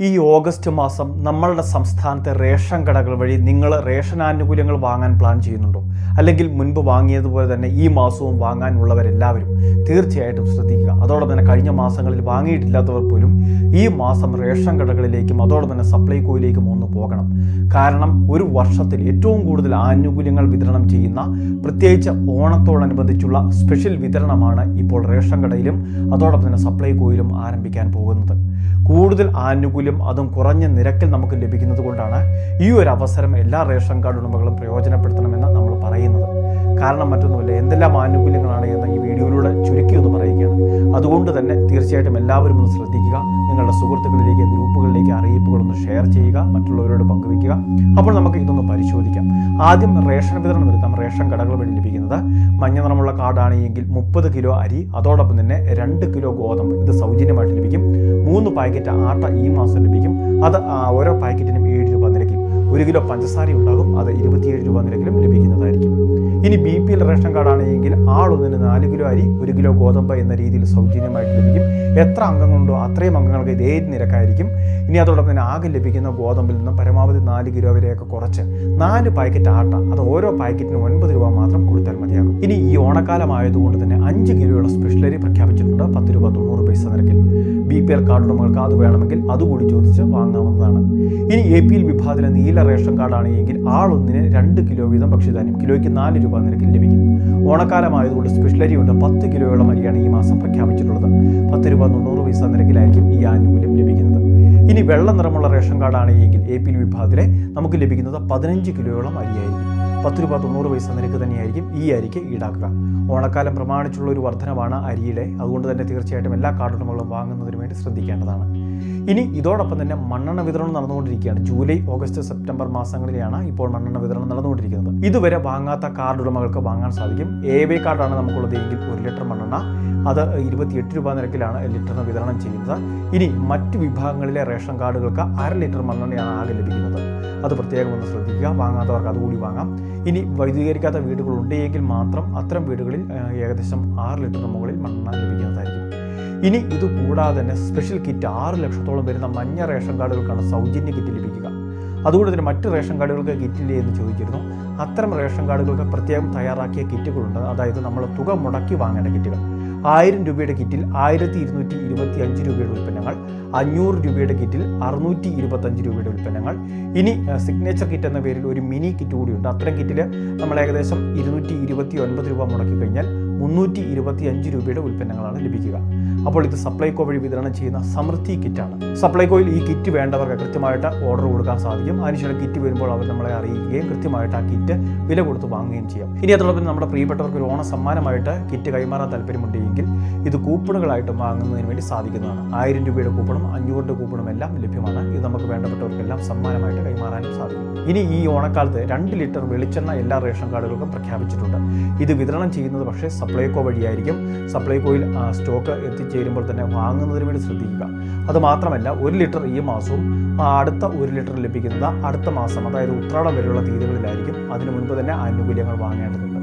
ഈ ഓഗസ്റ്റ് മാസം നമ്മളുടെ സംസ്ഥാനത്തെ റേഷൻ കടകൾ വഴി നിങ്ങൾ റേഷൻ ആനുകൂല്യങ്ങൾ വാങ്ങാൻ പ്ലാൻ ചെയ്യുന്നുണ്ടോ? അല്ലെങ്കിൽ മുൻപ് വാങ്ങിയതുപോലെ തന്നെ ഈ മാസവും വാങ്ങാനുള്ളവരെല്ലാവരും തീർച്ചയായിട്ടും ശ്രദ്ധിക്കുക. അതോടൊപ്പം തന്നെ കഴിഞ്ഞ മാസങ്ങളിൽ വാങ്ങിയിട്ടില്ലാത്തവർ പോലും ഈ മാസം റേഷൻ കടകളിലേക്കും അതോടൊപ്പം തന്നെ സപ്ലൈകോയിലേക്കും ഒന്ന് പോകണം. കാരണം ഒരു വർഷത്തിൽ ഏറ്റവും കൂടുതൽ ആനുകൂല്യങ്ങൾ വിതരണം ചെയ്യുന്ന പ്രത്യേകിച്ച് ഓണത്തോടനുബന്ധിച്ചുള്ള സ്പെഷ്യൽ വിതരണമാണ് ഇപ്പോൾ റേഷൻ കടയിലും അതോടൊപ്പം തന്നെ സപ്ലൈകോയിലും ആരംഭിക്കാൻ പോകുന്നത്. കൂടുതൽ ആനുകൂല്യം അതും കുറഞ്ഞ നിരക്കിൽ നമുക്ക് ലഭിക്കുന്നത് കൊണ്ടാണ് ഈ ഒരു അവസരം എല്ലാ റേഷൻ കാർഡ് ഉടമകളും പ്രയോജനപ്പെടുത്തണമെന്ന് നമ്മൾ പറയുന്നത്. കാരണം മറ്റൊന്നുമില്ല എന്തെല്ലാം ആനുകൂല്യങ്ങളാണ് എന്ന് ഈ വീഡിയോയിലൂടെ ചുരുക്കി ഒന്ന് പറയുകയാണ്. അതുകൊണ്ട് തന്നെ തീർച്ചയായിട്ടും എല്ലാവരും ഒന്ന് ശ്രദ്ധിക്കുക നിങ്ങളുടെ സുഹൃത്തുക്കളിലേക്ക് ഗ്രൂപ്പുകളിലേക്ക് അറിയിപ്പുകളൊന്ന് ഷെയർ ചെയ്യുക മറ്റുള്ളവരോട് പങ്കുവയ്ക്കുക. അപ്പോൾ നമുക്ക് ഇതൊന്ന് പരിശോധിക്കാം. ആദ്യം റേഷൻ വിതരണം എടുക്കാം. റേഷൻ കടകൾ വഴി ലഭിക്കുന്നത് മഞ്ഞ നിറമുള്ള കാർഡാണ് എങ്കിൽ മുപ്പത് കിലോ അരി അതോടൊപ്പം തന്നെ രണ്ട് കിലോ ഗോതമ്പ്. ഇത് സൗജന്യമായിട്ട് ലഭിക്കും. മൂന്ന് പാക്കറ്റ് ആട്ട ഈ മാസം ലഭിക്കും. അത് ഓരോ പാക്കറ്റിനും ഏഴ് രൂപ നിരക്കിൽ. ഒരു കിലോ പഞ്ചസാര ഉണ്ടാകും അത് ഇരുപത്തിയേഴ് രൂപ നിരക്കിലും ലഭിക്കുന്നതായിരിക്കും ഇനി ബി പി എൽ റേഷൻ കാർഡാണ് എങ്കിൽ ആളൊന്നിന് നാല് കിലോ അരി ഒരു കിലോ ഗോതമ്പ് എന്ന രീതിയിൽ സൗജന്യമായിട്ട് ലഭിക്കും. എത്ര അംഗങ്ങളുണ്ടോ അത്രയും അംഗങ്ങൾക്ക് ഇതേ നിരക്കായിരിക്കും. ഇനി അതോടൊപ്പം തന്നെ ആകെ ലഭിക്കുന്ന ഗോതമ്പിൽ നിന്നും പരമാവധി നാല് കിലോ വരെയൊക്കെ കുറച്ച് നാല് പാക്കറ്റ് ആട്ട അത് ഓരോ പാക്കറ്റിനും ഒൻപത് രൂപ മാത്രം കൊടുത്താൽ മതിയാകും. ഇനി ഈ ഓണക്കാലമായതുകൊണ്ട് തന്നെ അഞ്ച് കിലോയുള്ള സ്പെഷ്യൽ അരി പ്രഖ്യാപിച്ചിട്ടുണ്ട്. പത്ത് രൂപ തൊണ്ണൂറ് പൈസ നിരക്കിൽ. ബി പി എൽ കാർഡ് ഉടമകൾക്ക് അത് വേണമെങ്കിൽ അതുകൂടി ചോദിച്ച് വാങ്ങാവുന്നതാണ്. ഇനി എ പി എൽ വിഭാഗത്തിലെ നീല റേഷൻ കാർഡാണ് എങ്കിൽ ആളൊന്നിന് രണ്ട് കിലോ വീതം ഭക്ഷ്യധാന്യം കിലോയ്ക്ക് നാല് രൂപ നിരക്കിൽ ലഭിക്കും. ഓണക്കാലമായതുകൊണ്ട് സ്പെഷ്യൽ അരിയുണ്ട് പത്ത് കിലോയോളം അരിയാണ് ഈ മാസം പ്രഖ്യാപിച്ചിട്ടുള്ളത്. പത്ത് രൂപ തൊണ്ണൂറ് പൈസ നിരക്കിലായിരിക്കും ഈ ആനുകൂല്യം ലഭിക്കുന്നത്. ഇനി വെള്ള നിറമുള്ള റേഷൻ കാർഡാണ് എങ്കിൽ എ പി വിഭാഗത്തിലെ നമുക്ക് ലഭിക്കുന്നത് പതിനഞ്ച് കിലോയോളം അരിയായിരിക്കും. പത്ത് രൂപ തൊണ്ണൂറ് പൈസ നിരക്ക് തന്നെയായിരിക്കും ഈ അരിക്ക് ഈടാക്കുക. ഓണക്കാലം പ്രമാണിച്ചുള്ള ഒരു വർധനമാണ് അരിയുടെ അതുകൊണ്ട് തന്നെ തീർച്ചയായിട്ടും എല്ലാ കാർഡ് ഉടമകളും വാങ്ങുന്നതിന് വേണ്ടി ശ്രദ്ധിക്കേണ്ടതാണ്. ഇനി ഇതോടൊപ്പം തന്നെ മണ്ണെണ്ണ വിതരണം നടന്നുകൊണ്ടിരിക്കുകയാണ്. ജൂലൈ ഓഗസ്റ്റ് സെപ്റ്റംബർ മാസങ്ങളിലാണ് ഇപ്പോൾ മണ്ണെണ്ണ വിതരണം നടന്നുകൊണ്ടിരിക്കുന്നത്. ഇതുവരെ വാങ്ങാത്ത കാർഡ് ഉടമകൾക്ക് വാങ്ങാൻ സാധിക്കും. എ വൈ കാർഡാണ് നമുക്കുള്ളത് എങ്കിൽ ഒരു ലിറ്റർ മണ്ണെണ്ണ. അത് ഇരുപത്തിയെട്ട് രൂപ നിരക്കിലാണ് ലിറ്ററിന് വിതരണം ചെയ്യുന്നത്. ഇനി മറ്റ് വിഭാഗങ്ങളിലെ റേഷൻ കാർഡുകൾക്ക് അര ലിറ്റർ മണ്ണെണ്ണയാണ് ആകെ ലഭിക്കുന്നത്. അത് പ്രത്യേകം ഒന്ന് ശ്രദ്ധിക്കുക. വാങ്ങാത്തവർക്ക് അതുകൂടി വാങ്ങാം. ഇനി വൈദ്യുതീകരിക്കാത്ത വീടുകൾ ഉണ്ടെങ്കിൽ മാത്രം അത്തരം വീടുകളിൽ ഏകദേശം ആറ് ലിറ്ററിന് മുകളിൽ മണ്ണെണ്ണ ലഭിക്കുന്നതായിരിക്കും. ഇനി ഇത് കൂടാതെ തന്നെ സ്പെഷ്യൽ കിറ്റ് ആറ് ലക്ഷത്തോളം വരുന്ന മഞ്ഞ റേഷൻ കാർഡുകൾക്കാണ് സൗജന്യ കിറ്റ് ലഭിക്കുക. അതുകൊണ്ട് തന്നെ മറ്റ് റേഷൻ കാർഡുകൾക്ക് കിറ്റില്ലേ എന്ന് ചോദിച്ചിരുന്നു. അത്തരം റേഷൻ കാർഡുകൾക്ക് പ്രത്യേകം തയ്യാറാക്കിയ കിറ്റുകളുണ്ട് അതായത് നമ്മൾ തുക മുടക്കി വാങ്ങേണ്ട കിറ്റുകൾ ആയിരം രൂപയുടെ കിറ്റിൽ ആയിരത്തി ഇരുന്നൂറ്റി ഇരുപത്തി അഞ്ച് രൂപയുടെ ഉൽപ്പന്നങ്ങൾ അഞ്ഞൂറ് രൂപയുടെ കിറ്റിൽ അറുന്നൂറ്റി ഇരുപത്തഞ്ച് രൂപയുടെ ഉൽപ്പന്നങ്ങൾ. ഇനി സിഗ്നേച്ചർ കിറ്റ് എന്ന പേരിൽ ഒരു മിനി കിറ്റ് കൂടിയുണ്ട്. അത്തരം കിറ്റിൽ നമ്മൾ ഏകദേശം ഇരുന്നൂറ്റി ഇരുപത്തി ഒൻപത് രൂപ മുടക്കി കഴിഞ്ഞാൽ മുന്നൂറ്റി ഇരുപത്തി അഞ്ച് രൂപയുടെ ഉൽപ്പന്നങ്ങളാണ് ലഭിക്കുക. അപ്പോൾ ഇത് സപ്ലൈകോ വഴി വിതരണം ചെയ്യുന്ന സമൃദ്ധി കിറ്റാണ്. സപ്ലൈകോയിൽ ഈ കിറ്റ് വേണ്ടവർക്ക് കൃത്യമായിട്ട് ഓർഡർ കൊടുക്കാൻ സാധിക്കും. അതിനുശേഷം കിറ്റ് വരുമ്പോൾ അവർ നമ്മളെ അറിയിക്കുകയും കൃത്യമായിട്ട് ആ കിറ്റ് വില കൊടുത്ത് വാങ്ങുകയും ചെയ്യാം. ഇനി അതോടൊപ്പം നമ്മുടെ പ്രിയപ്പെട്ടവർക്ക് ഒരു ഓണ സമ്മാനമായിട്ട് കിറ്റ് കൈമാറാൻ താല്പര്യമുണ്ടെങ്കിൽ ഇത് കൂപ്പണുകളായിട്ട് വാങ്ങുന്നതിന് വേണ്ടി സാധിക്കുന്നതാണ്. ആയിരം രൂപയുടെ കൂപ്പണും അഞ്ഞൂറിന്റെ കൂപ്പണും എല്ലാം ലഭ്യമാണ്. ഇത് നമുക്ക് വേണ്ടപ്പെട്ടവർക്കെല്ലാം സമ്മാനമായിട്ട് കൈമാറാനും സാധിക്കും. ഇനി ഈ ഓണക്കാലത്ത് രണ്ട് ലിറ്റർ വെളിച്ചെണ്ണ എല്ലാ റേഷൻ കാർഡുകൾക്കും പ്രഖ്യാപിച്ചിട്ടുണ്ട്. ഇത് വിതരണം ചെയ്യുന്നത് പക്ഷേ സപ്ലൈകോ വഴിയായിരിക്കും സപ്ലൈകോയിൽ സ്റ്റോക്ക് എത്തിച്ചേരുമ്പോൾ തന്നെ വാങ്ങുന്നതിന് വേണ്ടി ശ്രദ്ധിക്കുക. അതുമാത്രമല്ല ഒരു ലിറ്റർ ഈ മാസവും അടുത്ത ഒരു ലിറ്റർ ലഭിക്കുന്നത് അടുത്ത മാസം അതായത് ഉത്രാടം വരെയുള്ള തീയതികളിലായിരിക്കും. അതിനു മുൻപ് തന്നെ ആനുകൂല്യങ്ങൾ വാങ്ങേണ്ടതുണ്ട്.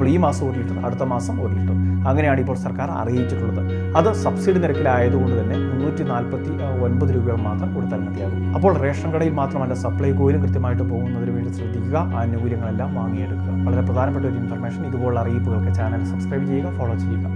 അപ്പോൾ ഈ മാസം ഒരു ലിറ്റർ അടുത്ത മാസം ഒരു ലിറ്റർ. അങ്ങനെയാണ് ഇപ്പോൾ സർക്കാർ അറിയിച്ചിട്ടുള്ളത്. അത് സബ്സിഡി നിരക്കിലായതുകൊണ്ട് തന്നെ മുന്നൂറ്റി നാൽപ്പത്തി ഒൻപത് രൂപകൾ മാത്രം കൊടുത്താൽ മതിയാകും. അപ്പോൾ റേഷൻ കടയിൽ മാത്രമല്ല സപ്ലൈകോയിലും കൃത്യമായിട്ട് പോകുന്നതിന് വേണ്ടി ശ്രദ്ധിക്കുക ആനുകൂല്യങ്ങളെല്ലാം വാങ്ങിയെടുക്കുക. വളരെ പ്രധാനപ്പെട്ട ഒരു ഇൻഫർമേഷൻ ഇതുപോലുള്ള അറിയിപ്പുകൾക്ക് ചാനൽ സബ്സ്ക്രൈബ് ചെയ്യുക ഫോളോ ചെയ്യുക.